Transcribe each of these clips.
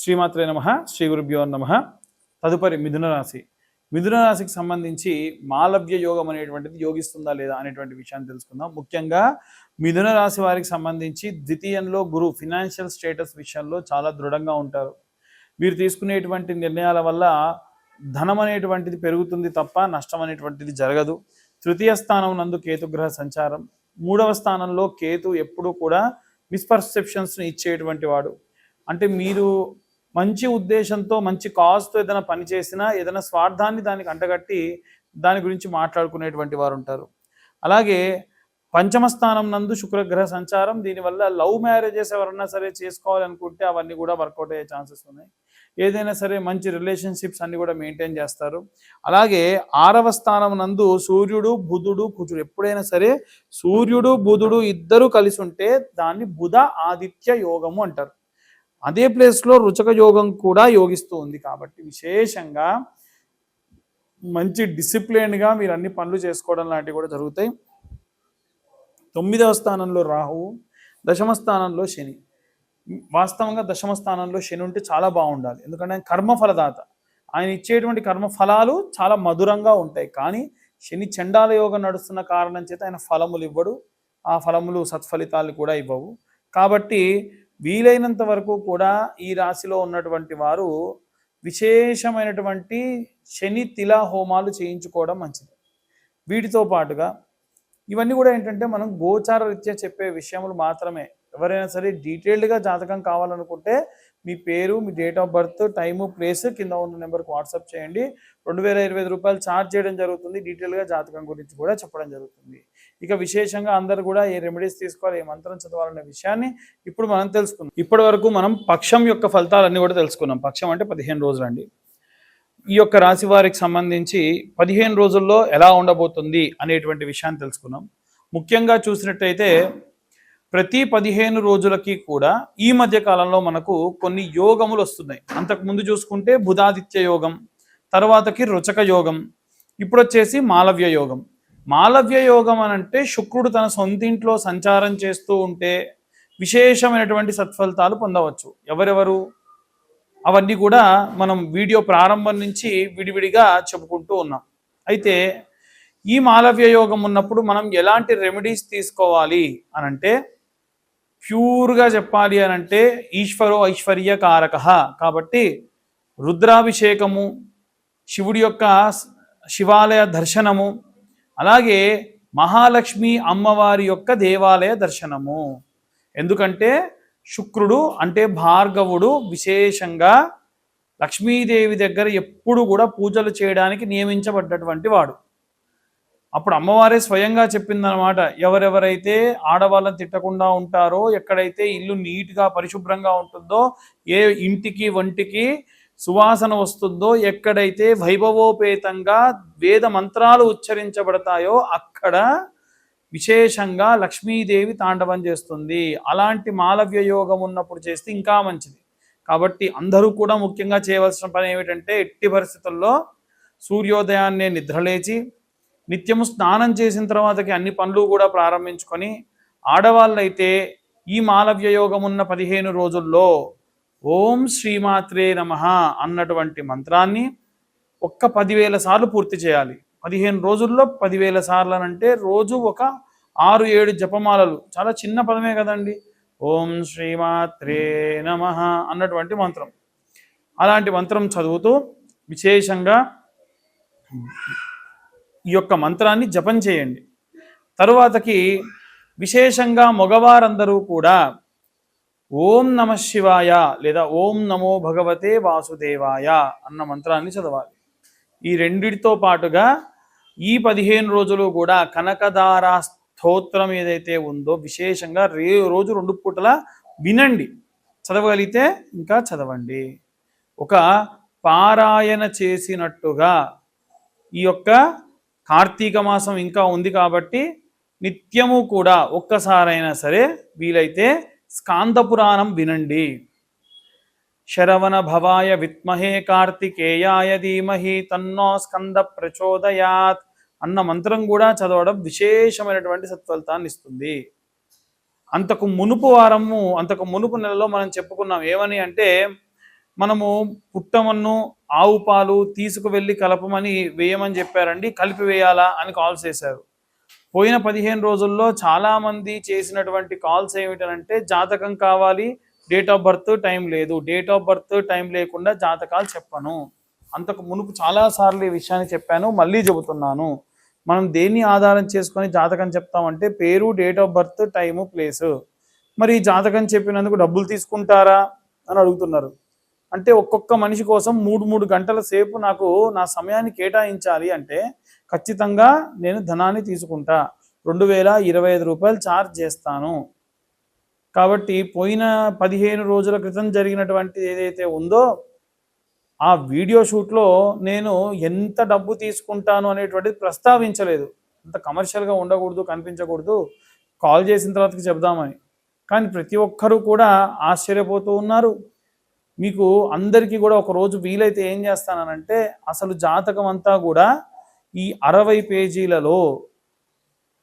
శ్రీమాత్రే నమ శ్రీ గురుభ్యో నమ. తదుపరి మిథున రాశి. మిథున రాశికి సంబంధించి మాలవ్య యోగం అనేటువంటిది యోగిస్తుందా లేదా అనేటువంటి విషయాన్ని తెలుసుకుందాం. ముఖ్యంగా మిథున రాశి వారికి సంబంధించి ద్వితీయంలో గురు ఫినాన్షియల్ స్టేటస్ విషయంలో చాలా దృఢంగా ఉంటారు. వీరు తీసుకునేటువంటి నిర్ణయాల వల్ల ధనం అనేటువంటిది పెరుగుతుంది తప్ప నష్టం అనేటువంటిది జరగదు. తృతీయ స్థానం నందు కేతుగ్రహ సంచారం. మూడవ స్థానంలో కేతు ఎప్పుడూ కూడా మిస్పర్సెప్షన్స్ని ఇచ్చేటువంటి వాడు. అంటే మీరు మంచి ఉద్దేశంతో మంచి కాజ్తో ఏదైనా పని చేసినా ఏదైనా స్వార్థాన్ని దానికి అంటగట్టి దాని గురించి మాట్లాడుకునేటువంటి వారు ఉంటారు. అలాగే పంచమ స్థానం నందు శుక్రగ్రహ సంచారం దీనివల్ల లవ్ మ్యారేజెస్ ఎవరన్నా సరే చేసుకోవాలనుకుంటే అవన్నీ కూడా వర్కౌట్ అయ్యే ఛాన్సెస్ ఉన్నాయి. ఏదైనా సరే మంచి రిలేషన్షిప్స్ అన్ని కూడా మెయింటైన్ చేస్తారు. అలాగే ఆరవ స్థానం నందు సూర్యుడు బుధుడు కుజుడు ఎప్పుడైనా సరే సూర్యుడు బుధుడు ఇద్దరు కలిసి ఉంటే దాన్ని బుధ ఆదిత్య యోగము అంటారు. అదే ప్లేస్లో రుచక యోగం కూడా యోగిస్తూ ఉంది కాబట్టి విశేషంగా మంచి డిసిప్లిన్గా మీరు అన్ని పనులు చేసుకోవడం లాంటివి కూడా జరుగుతాయి. తొమ్మిదవ స్థానంలో రాహువు దశమ స్థానంలో శని. వాస్తవంగా దశమ స్థానంలో శని ఉంటే చాలా బాగుండాలి. ఎందుకంటే ఆయన కర్మఫలదాత ఆయన ఇచ్చేటువంటి కర్మ ఫలాలు చాలా మధురంగా ఉంటాయి. కానీ శని చండాల యోగం నడుస్తున్న కారణం చేత ఆయన ఫలములు ఇవ్వడు. ఆ ఫలములు సత్ఫలితాలు కూడా ఇవ్వవు. కాబట్టి వీలైనంత వరకు కూడా ఈ రాశిలో ఉన్నటువంటి వారు విశేషమైనటువంటి శని తిలా హోమాలు చేయించుకోవడం మంచిది. వీటితో పాటుగా ఇవన్నీ కూడా ఏంటంటే మనం గోచార రీత్యా చెప్పే విషయములు మాత్రమే. ఎవరైనా సరే డీటెయిల్డ్గా జాతకం కావాలనుకుంటే మీ పేరు మీ date of birth time place కింద ఉన్న నెంబర్కి వాట్సాప్ చేయండి. రెండు వేల ఇరవై ఐదు రూపాయలు ఛార్జ్ చేయడం జరుగుతుంది. డీటెయిల్గా జాతకం గురించి కూడా చెప్పడం జరుగుతుంది. ఇక విశేషంగా అందరు కూడా ఏ రెమెడీస్ తీసుకోవాలి ఏ మంత్రం చదవాలనే విషయాన్ని ఇప్పుడు మనం తెలుసుకుందాం. ఇప్పటి వరకు మనం పక్షం యొక్క ఫలితాలన్నీ కూడా తెలుసుకున్నాం. పక్షం అంటే పదిహేను రోజులు అండి ఈ యొక్క రాశి వారికి సంబంధించి పదిహేను రోజుల్లో ఎలా ఉండబోతుంది అనేటువంటి విషయాన్ని తెలుసుకున్నాం. ముఖ్యంగా చూసినట్టయితే ప్రతి పదిహేను రోజులకి కూడా ఈ మధ్య కాలంలో మనకు కొన్ని యోగములు వస్తున్నాయి. అంతకు ముందు చూసుకుంటే బుధాదిత్య యోగం తర్వాతకి రుచక యోగం ఇప్పుడు వచ్చేసి మాలవ్య యోగం. మాలవ్య యోగం అని అంటే శుక్రుడు తన సొంతింట్లో సంచారం చేస్తూ ఉంటే విశేషమైనటువంటి సత్ఫలితాలు పొందవచ్చు. ఎవరెవరు? అవన్నీ కూడా మనం వీడియో ప్రారంభం నుంచి విడివిడిగా చెప్పుకుంటూ ఉన్నాం. అయితే ఈ మాలవ్య యోగం ఉన్నప్పుడు మనం ఎలాంటి రెమెడీస్ తీసుకోవాలి అనంటే ప్యూర్గా చెప్పాలి అని అంటే ఈశ్వరో ఐశ్వర్య కారక. కాబట్టి రుద్రాభిషేకము శివుడి యొక్క శివాలయ దర్శనము అలాగే మహాలక్ష్మి అమ్మవారి యొక్క దేవాలయ దర్శనము. ఎందుకంటే శుక్రుడు అంటే భార్గవుడు విశేషంగా లక్ష్మీదేవి దగ్గర ఎప్పుడు కూడా పూజలు చేయడానికి నియమించబడ్డటువంటి వాడు. అప్పుడు అమ్మవారే స్వయంగా చెప్పిందనమాట ఎవరెవరైతే ఆడవాళ్ళని తిట్టకుండా ఉంటారో ఎక్కడైతే ఇల్లు నీట్గా పరిశుభ్రంగా ఉంటుందో ఏ ఇంటికి వంటికి సువాసన వస్తుందో ఎక్కడైతే వైభవోపేతంగా వేద మంత్రాలు ఉచ్చరించబడతాయో అక్కడ విశేషంగా లక్ష్మీదేవి తాండవం చేస్తుంది. అలాంటి మాలవ్య యోగం ఉన్నప్పుడు చేస్తే ఇంకా మంచిది. కాబట్టి అందరూ కూడా ముఖ్యంగా చేయవలసిన పని ఏమిటంటే ఎట్టి పరిస్థితుల్లో సూర్యోదయాన్నే నిద్రలేచి నిత్యము స్నానం చేసిన తర్వాతకి అన్ని పనులు కూడా ప్రారంభించుకొని ఆడవాళ్ళైతే ఈ మాలవ్య యోగం ఉన్న పదిహేను రోజుల్లో ఓం శ్రీమాత్రే నమ అన్నటువంటి మంత్రాన్ని ఒక్క పదివేల సార్లు పూర్తి చేయాలి. పదిహేను రోజుల్లో పదివేల సార్లు అని అంటే రోజు ఒక ఆరు ఏడు జపమాలలు. చాలా చిన్న పదమే కదండి. ఓం శ్రీమాత్రే నమ అన్నటువంటి మంత్రం. అలాంటి మంత్రం చదువుతూ విశేషంగా ఈ యొక్క మంత్రాన్ని జపం చేయండి. తరువాతకి విశేషంగా మగవారందరూ కూడా ఓం నమ శివాయ లేదా ఓం నమో భగవతే వాసుదేవాయ అన్న మంత్రాన్ని చదవాలి. ఈ రెండిటితో పాటుగా ఈ పదిహేను రోజులు కూడా కనకదార స్తోత్రం ఏదైతే ఉందో విశేషంగా రే రోజు రెండు పూటల వినండి. చదవగలిగితే ఇంకా చదవండి. ఒక పారాయణ చేసినట్టుగా ఈ యొక్క కార్తీక మాసం ఇంకా ఉంది కాబట్టి నిత్యము కూడా ఒక్కసారైనా సరే వీలైతే స్కాంద పురాణం వినండి. శరవణ భవాయ విత్మహే కార్తికేయాయ ధీమహి తన్నో స్కంద ప్రచోదయాత్ అన్న మంత్రం కూడా చదవడం విశేషమైనటువంటి సత్ఫలితాన్ని ఇస్తుంది. అంతకు మునుపు వారము అంతకు మునుపు నెలలో మనం చెప్పుకున్నాం ఏమని అంటే మనము పుట్టమన్ను ఆవు పాలు తీసుకువెళ్ళి కలపమని వేయమని చెప్పారండి కలిపి వేయాలా అని కాల్ చేశారు. పోయిన పదిహేను రోజుల్లో చాలా మంది చేసినటువంటి కాల్స్ ఏమిటంటే జాతకం కావాలి డేట్ ఆఫ్ బర్త్ టైం లేదు. డేట్ ఆఫ్ బర్త్ టైం లేకుండా జాతకాలు చెప్పను. అంతకు మునుపు చాలా సార్లు ఈ విషయాన్ని చెప్పాను మళ్ళీ చెబుతున్నాను. మనం దేన్ని ఆధారం చేసుకొని జాతకం చెప్తామంటే పేరు date of birth time place మరి ఈ జాతకం చెప్పినందుకు డబ్బులు తీసుకుంటారా అని అడుగుతున్నారు. అంటే ఒక్కొక్క మనిషి కోసం మూడు మూడు గంటల సేపు నాకు నా సమయాన్ని కేటాయించాలి అంటే ఖచ్చితంగా నేను ధనాన్ని తీసుకుంటా. రెండు వేల ఇరవై ఐదు రూపాయలు ఛార్జ్ చేస్తాను. కాబట్టి పోయిన పదిహేను రోజుల క్రితం జరిగినటువంటి ఏదైతే ఉందో ఆ వీడియో షూట్లో నేను ఎంత డబ్బు తీసుకుంటాను అనేటువంటిది ప్రస్తావించలేదు. అంత కమర్షియల్గా ఉండకూడదు కనిపించకూడదు. కాల్ చేసిన తర్వాతకి చెప్దామని కానీ ప్రతి ఒక్కరూ కూడా ఆశ్చర్యపోతూ ఉన్నారు. మీకు అందరికీ కూడా ఒక రోజు వీలైతే ఏం చేస్తానంటే అసలు జాతకం అంతా కూడా ఈ అరవై పేజీలలో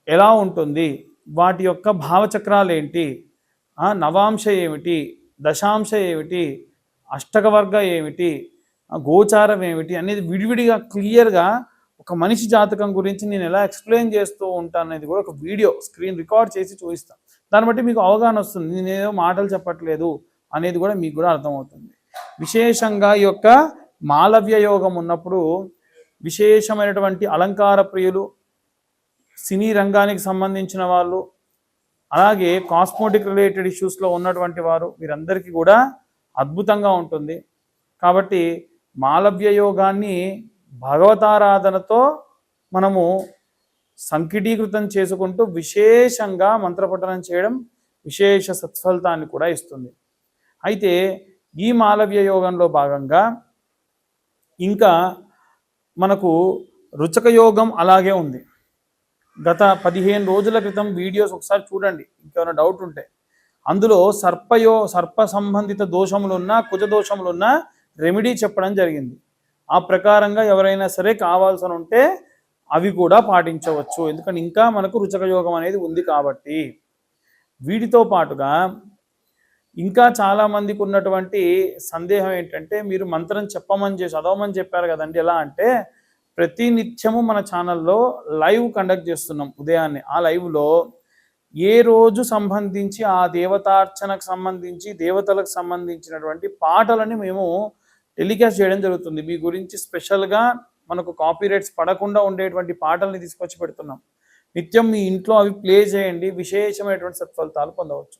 ఎలా ఉంటుంది? వాటి యొక్క భావచక్రాలు ఏంటి? నవాంశ ఏమిటి? దశాంశ ఏమిటి? అష్టకవర్గ ఏమిటి? గోచారం ఏమిటి? అనేది విడివిడిగా క్లియర్గా ఒక మనిషి జాతకం గురించి నేను ఎలా ఎక్స్ప్లెయిన్ చేస్తూ ఉంటాను అనేది కూడా ఒక వీడియో స్క్రీన్ రికార్డ్ చేసి చూపిస్తాను. దాన్ని బట్టి మీకు అవగాహన వస్తుంది. నేనేదో మాటలు చెప్పట్లేదు అనేది కూడా మీకు కూడా అర్థమవుతుంది. విశేషంగా ఈ యొక్క మాలవ్య యోగం ఉన్నప్పుడు విశేషమైనటువంటి అలంకార ప్రియులు సినీ రంగానికి సంబంధించిన వాళ్ళు అలాగే కాస్మోటిక్ రిలేటెడ్ ఇష్యూస్లో ఉన్నటువంటి వారు వీరందరికీ కూడా అద్భుతంగా ఉంటుంది. కాబట్టి మాలవ్య యోగాన్ని భగవతారాధనతో మనము సంకిటీకృతం చేసుకుంటూ విశేషంగా మంత్రపఠనం చేయడం విశేష సత్ఫలితాన్ని కూడా ఇస్తుంది. అయితే ఈ మాలవ్య యోగంలో భాగంగా ఇంకా మనకు రుచక యోగం అలాగే ఉంది. గత పదిహేను రోజుల క్రితం వీడియోస్ ఒకసారి చూడండి ఇంకేమైనా డౌట్ ఉంటే. అందులో సర్పయో సర్ప సంబంధిత దోషములున్నా కుజ దోషములున్నా రెమెడీ చెప్పడం జరిగింది. ఆ ప్రకారంగా ఎవరైనా సరే కావాల్సి ఉంటే అవి కూడా పాటించవచ్చు. ఎందుకంటే ఇంకా మనకు రుచక యోగం అనేది ఉంది కాబట్టి. వీటితో పాటుగా ఇంకా చాలా మందికి ఉన్నటువంటి సందేహం ఏంటంటే మీరు మంత్రం చెప్పమని చేసి చదవమని చెప్పారు కదండి. ఎలా అంటే ప్రతి నిత్యము మన ఛానల్లో లైవ్ కండక్ట్ చేస్తున్నాం ఉదయాన్నే. ఆ లైవ్లో ఏ రోజు సంబంధించి ఆ దేవతార్చనకు సంబంధించి దేవతలకు సంబంధించినటువంటి పాటలని మేము టెలికాస్ట్ చేయడం జరుగుతుంది. మీ గురించి స్పెషల్గా మనకు కాపీరైట్స్ పడకుండా ఉండేటువంటి పాటల్ని తీసుకొచ్చి పెడుతున్నాం. నిత్యం మీ ఇంట్లో అవి ప్లే చేయండి. విశేషమైనటువంటి సత్ఫలితాలు పొందవచ్చు.